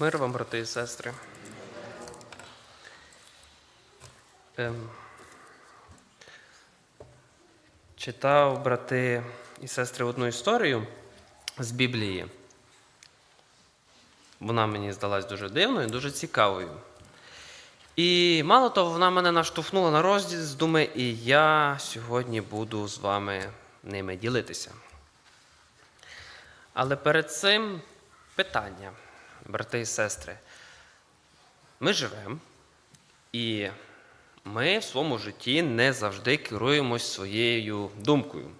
Мир вам, брати і сестри. Ем, читав брати і сестри одну історію з Біблії. Вона мені здалась дуже дивною, дуже цікавою. І мало того, вона мене наштовхнула на роздуми, і я сьогодні буду з вами ними ділитися. Але перед цим питання, брати і сестри. Ми живемо, і ми в своєму житті не завжди керуємось своєю думкою.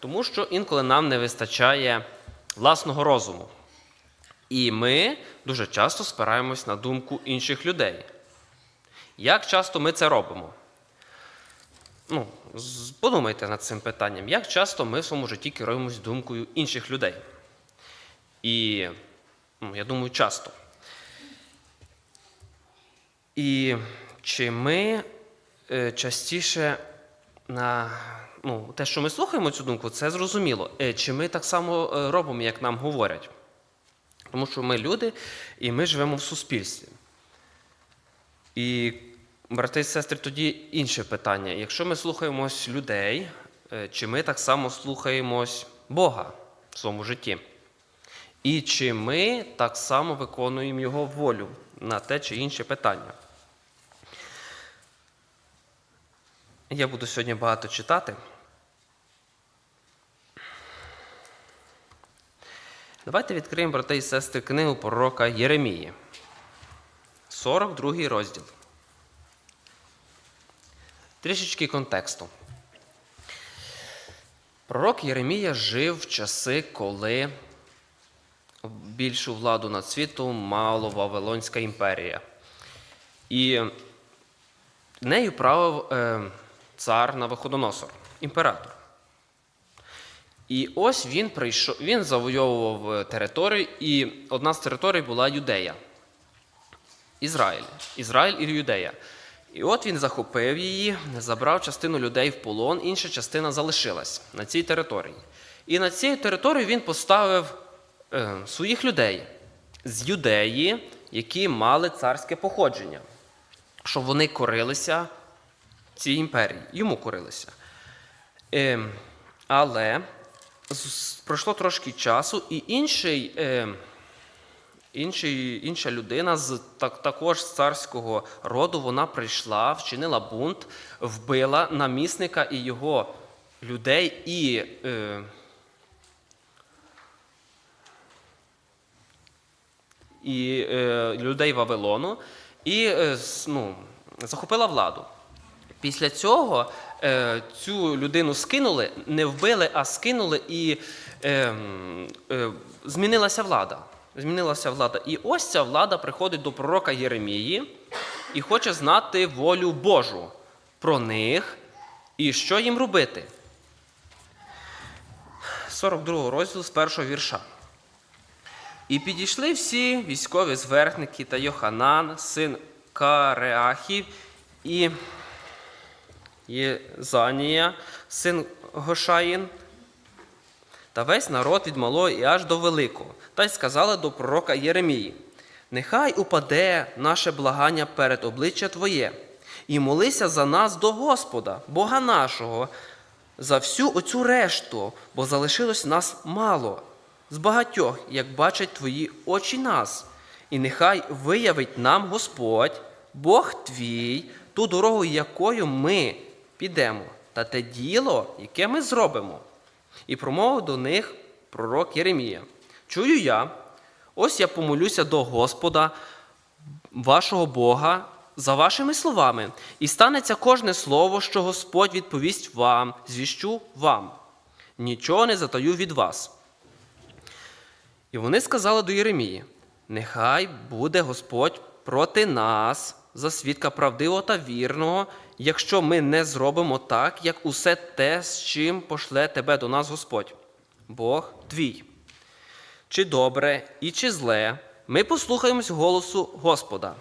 Тому що інколи нам не вистачає власного розуму. І ми дуже часто спираємось на думку інших людей. Як часто ми це робимо? Ну, подумайте над цим питанням, як часто ми в своєму житті керуємось думкою інших людей? І я думаю, часто. І чи ми е, частіше на ну, те, що ми слухаємо цю думку, це зрозуміло. Е, Чи ми так само е, робимо, як нам говорять? Тому що ми люди і ми живемо в суспільстві. І, брати і сестри, тоді інше питання. Якщо ми слухаємось людей, чи ми так само слухаємось Бога в своєму житті? І чи ми так само виконуємо Його волю на те чи інше питання? Я буду сьогодні багато читати. Давайте відкриємо, брати і сестри, книгу пророка Єремії. 42 розділ. Трішечки контексту. Пророк Єремія жив в часи, коли більшу владу над світом мала Вавилонська імперія. І нею правив е, цар Навуходоносор, імператор. І ось він прийшов, він завойовував е, територію, і одна з територій була Юдея. Ізраїль. Ізраїль і Юдея. І от він захопив її, забрав частину людей в полон, інша частина залишилась на цій території. І на цій території він поставив своїх людей з юдеї, які мали царське походження, щоб вони корилися цій імперії, йому корилися. Е, але пройшло трошки часу, і інший. Е, Інший, інша людина з так, також з царського роду вона прийшла, вчинила бунт, вбила намісника і його людей і і е, людей Вавилону і е, ну, захопила владу. Після цього е, цю людину скинули, не вбили, а скинули, і е, е, змінилася влада. Змінилася влада. І ось ця влада приходить до пророка Єремії і хоче знати волю Божу про них і що їм робити. 42 розділ з першого вірша. І підійшли всі військові зверхники та Йоханан, син Кареахів, і Єзанія, син Гошаїн, та весь народ від малого і аж до великого, та й сказали до пророка Єремії: Нехай упаде наше благання перед обличчя Твоє, і молися за нас до Господа, Бога нашого, за всю оцю решту, бо залишилось нас мало, з багатьох, як бачать Твої очі нас, і нехай виявить нам Господь, Бог твій, ту дорогу, якою ми підемо, та те діло, яке ми зробимо. І промовив до них пророк Єремія. Чую я, ось я помолюся до Господа, вашого Бога, за вашими словами, і станеться кожне слово, що Господь відповість вам, звіщу вам. Нічого не затаю від вас. І вони сказали до Єремії: Нехай буде Господь проти нас за свідка правдивого та вірного, якщо ми не зробимо так, як усе те, з чим пошле тебе до нас Господь, Бог твій. Чи добре і чи зле, ми послухаємось голосу Господа,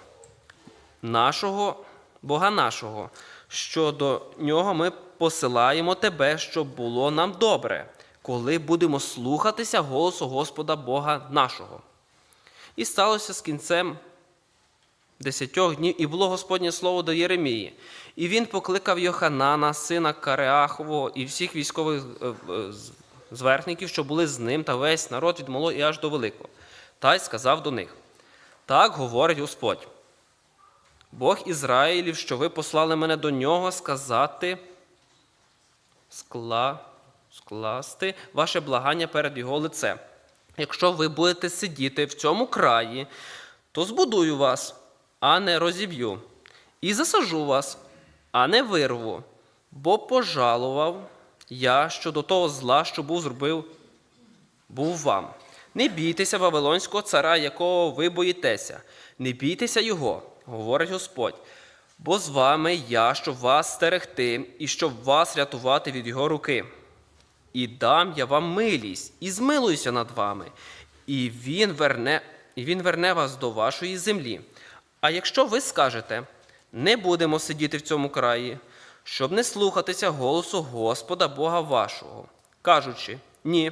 нашого Бога нашого, що до нього ми посилаємо тебе, щоб було нам добре, коли будемо слухатися голосу Господа Бога нашого. І сталося з кінцем десятьох днів, і було Господнє слово до Єремії. І він покликав Йоханана, сина Кареахового, і всіх військових е, е, зверхників, що були з ним, та весь народ від малого і аж до великого. Та й сказав до них: Так говорить Господь. Бог Ізраїлів, що ви послали мене до нього сказати, скла, скласти ваше благання перед його лицем. Якщо ви будете сидіти в цьому краї, то збудую вас, а не розіб'ю, і засажу вас, а не вирву, бо пожалував я щодо того зла, що був зробив був вам. Не бійтеся Вавилонського цара, якого ви боїтеся, не бійтеся його, говорить Господь. Бо з вами я, щоб вас стерегти і щоб вас рятувати від його руки. І дам я вам милість, і змилуюся над вами, і він верне, і він верне вас до вашої землі. А якщо ви скажете, не будемо сидіти в цьому краї, щоб не слухатися голосу Господа Бога вашого, кажучи, ні,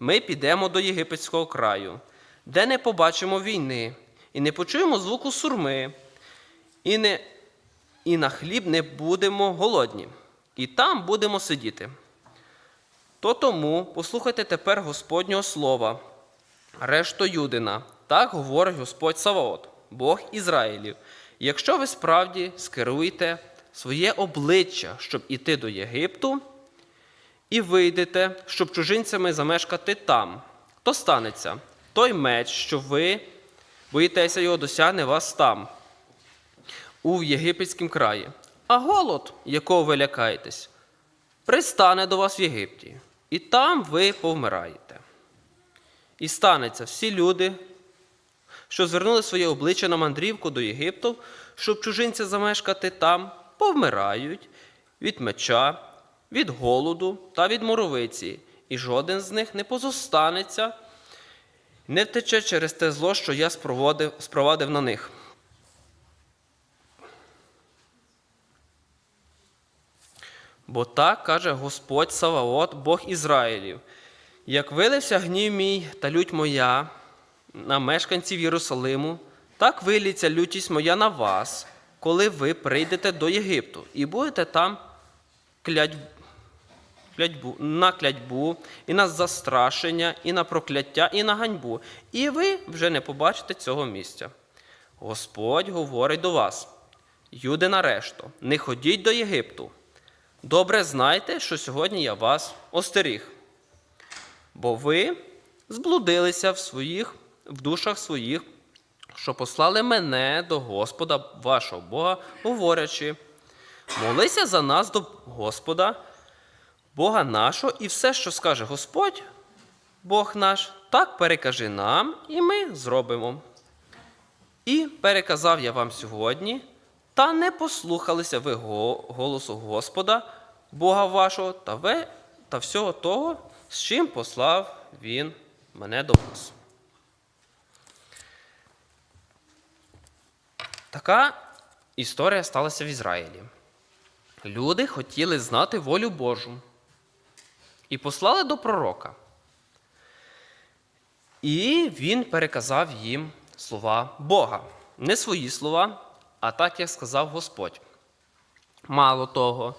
ми підемо до єгипетського краю, де не побачимо війни, і не почуємо звуку сурми, і, не, і на хліб не будемо голодні, і там будемо сидіти. То тому послухайте тепер Господнього слова, решто Юдина. Так говорить Господь Саваот, Бог Ізраїлів. Якщо ви справді скеруєте своє обличчя, щоб іти до Єгипту, і вийдете, щоб чужинцями замешкати там, то станеться той меч, що ви боїтеся його досягне вас там, у єгипетському краї. А голод, якого ви лякаєтесь, пристане до вас в Єгипті, і там ви повмираєте. І станеться всі люди, що звернули своє обличчя на мандрівку до Єгипту, щоб чужинця замешкати там, повмирають від меча, від голоду та від моровиці, і жоден з них не позостанеться, не втече через те зло, що я спровадив, на них. Бо так каже Господь Саваот, Бог Ізраїлів, як вилився гнів мій та лють моя на мешканців Єрусалиму, так виліться лютість моя на вас, коли ви прийдете до Єгипту, і будете там клять, клятьбу, на клятьбу, і на застрашення, і на прокляття, і на ганьбу, і ви вже не побачите цього місця. Господь говорить до вас, юди на решту, не ходіть до Єгипту. Добре знайте, що сьогодні я вас остеріг. Бо ви зблудилися в своїх, в душах своїх, що послали мене до Господа вашого Бога, говорячи, молися за нас до Господа, Бога нашого, і все, що скаже Господь, Бог наш, так перекажи нам, і ми зробимо. І переказав я вам сьогодні, та не послухалися ви голосу Господа, Бога вашого, та, ви, та всього того, з чим послав Він мене до вас. Така історія сталася в Ізраїлі. Люди хотіли знати волю Божу і послали до пророка. І він переказав їм слова Бога. Не свої слова, а так, як сказав Господь. Мало того,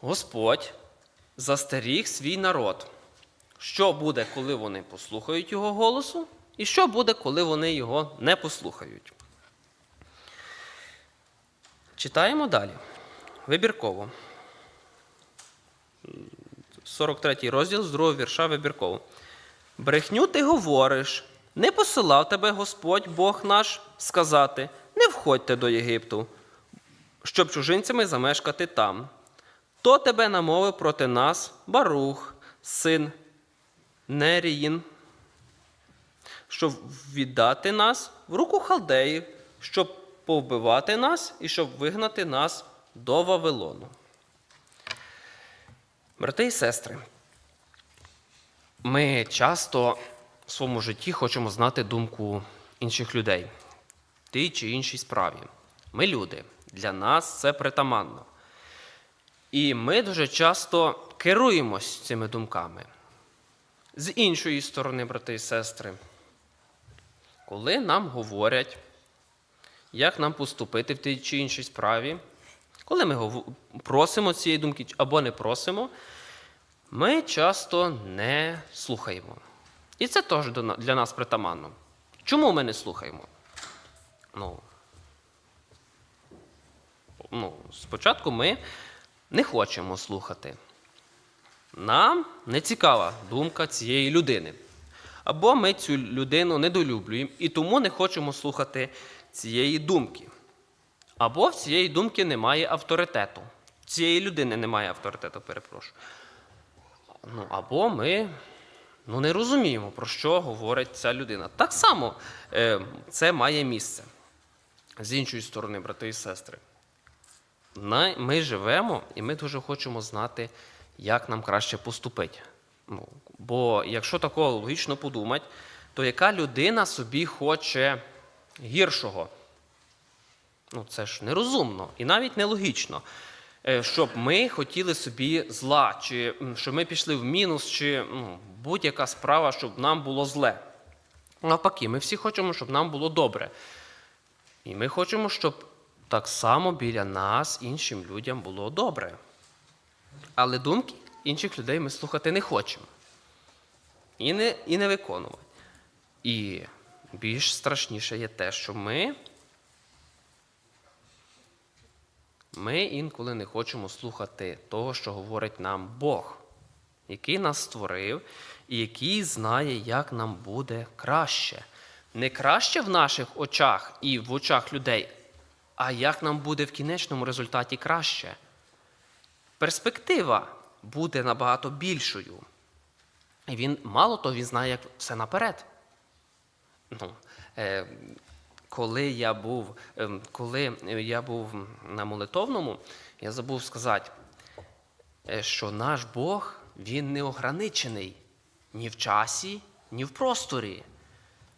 Господь застеріг свій народ, що буде, коли вони послухають його голосу, і що буде, коли вони його не послухають. Читаємо далі. Вибірково. 43 розділ з другого вірша вибірково. Брехню ти говориш, не посилав тебе Господь Бог наш сказати, не входьте до Єгипту, щоб чужинцями замешкати там. То тебе намовив проти нас Барух, син Неріїн, щоб віддати нас в руку халдеїв, щоб повбивати нас і щоб вигнати нас до Вавилону. Брати і сестри, ми часто в своєму житті хочемо знати думку інших людей тій чи іншій справі. Ми люди, для нас це притаманно. І ми дуже часто керуємось цими думками. З іншої сторони, брати і сестри, коли нам говорять, як нам поступити в тій чи іншій справі, коли ми просимо цієї думки або не просимо, ми часто не слухаємо. І це теж для нас притаманно. Чому ми не слухаємо? Ну, ну, спочатку ми не хочемо слухати. Нам не цікава думка цієї людини. Або ми цю людину недолюблюємо і тому не хочемо слухати цієї думки. Або в цієї думки немає авторитету. Цієї людини немає авторитету, перепрошую. Ну, або ми ну, не розуміємо, про що говорить ця людина. Так само е, це має місце. З іншої сторони, брати і сестри. Ми живемо і ми дуже хочемо знати, як нам краще поступити. Ну, бо якщо такого логічно подумати, то яка людина собі хоче гіршого? Ну, це ж нерозумно і навіть нелогічно. Е, Щоб ми хотіли собі зла, чи щоб ми пішли в мінус, чи ну, будь-яка справа, щоб нам було зле. Навпаки, ми всі хочемо, щоб нам було добре. І ми хочемо, щоб так само біля нас іншим людям було добре. Але думки інших людей ми слухати не хочемо. І не, і не виконувати. І більш страшніше є те, що ми, ми інколи не хочемо слухати того, що говорить нам Бог, який нас створив і який знає, як нам буде краще. Не краще в наших очах і в очах людей, а як нам буде в кінечному результаті краще. Перспектива буде набагато більшою. І він, мало того, він знає, як все наперед. Ну, е, коли я був, ем, коли я був на молитовному, я забув сказати, е, що наш Бог він не ограничений ні в часі, ні в просторі.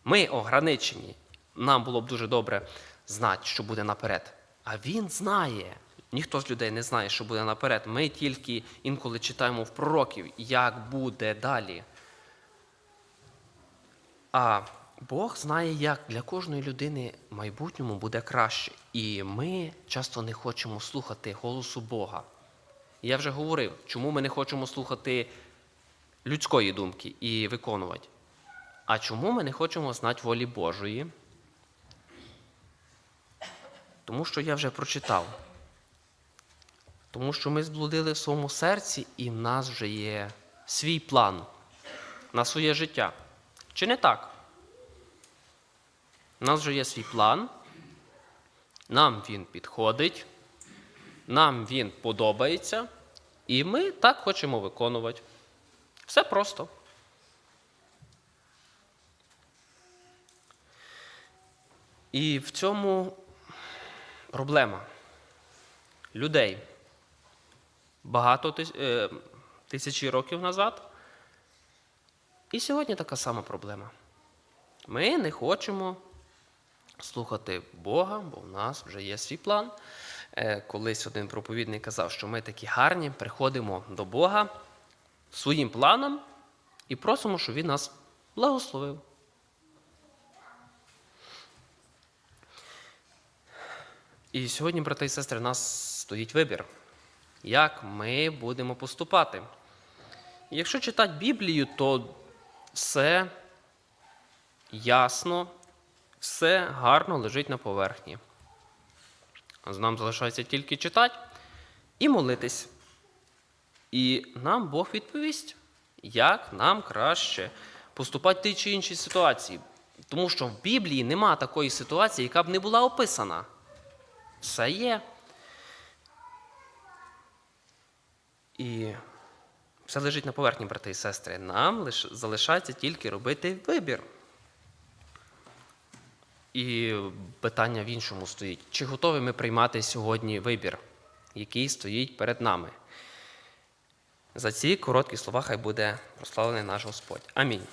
Ми ограничені. Нам було б дуже добре знати, що буде наперед. А він знає. Ніхто з людей не знає, що буде наперед. Ми тільки інколи читаємо в пророків, як буде далі. А Бог знає, як для кожної людини в майбутньому буде краще. І ми часто не хочемо слухати голосу Бога. Я вже говорив, чому ми не хочемо слухати людської думки і виконувати. А чому ми не хочемо знати волі Божої? Тому що я вже прочитав. Тому що ми зблудили в своєму серці, і в нас вже є свій план на своє життя. Чи не так? У нас вже є свій план, нам він підходить, нам він подобається, і ми так хочемо виконувати. Все просто. І в цьому проблема людей багато е, тисячі років назад. І сьогодні така сама проблема. Ми не хочемо слухати Бога, бо в нас вже є свій план. Е, Колись один проповідник казав, що ми такі гарні, приходимо до Бога своїм планом і просимо, щоб Він нас благословив. І сьогодні, брати і сестри, у нас стоїть вибір, як ми будемо поступати. Якщо читати Біблію, то все ясно, все гарно лежить на поверхні. А Нам залишається тільки читати і молитись. І нам Бог відповість, як нам краще поступати в тій чи іншій ситуації. Тому що в Біблії нема такої ситуації, яка б не була описана. Все є. І все лежить на поверхні, брати і сестри. Нам лиш залишається тільки робити вибір. І питання в іншому стоїть: чи готові ми приймати сьогодні вибір, який стоїть перед нами? За ці короткі слова хай буде прославлений наш Господь. Амінь.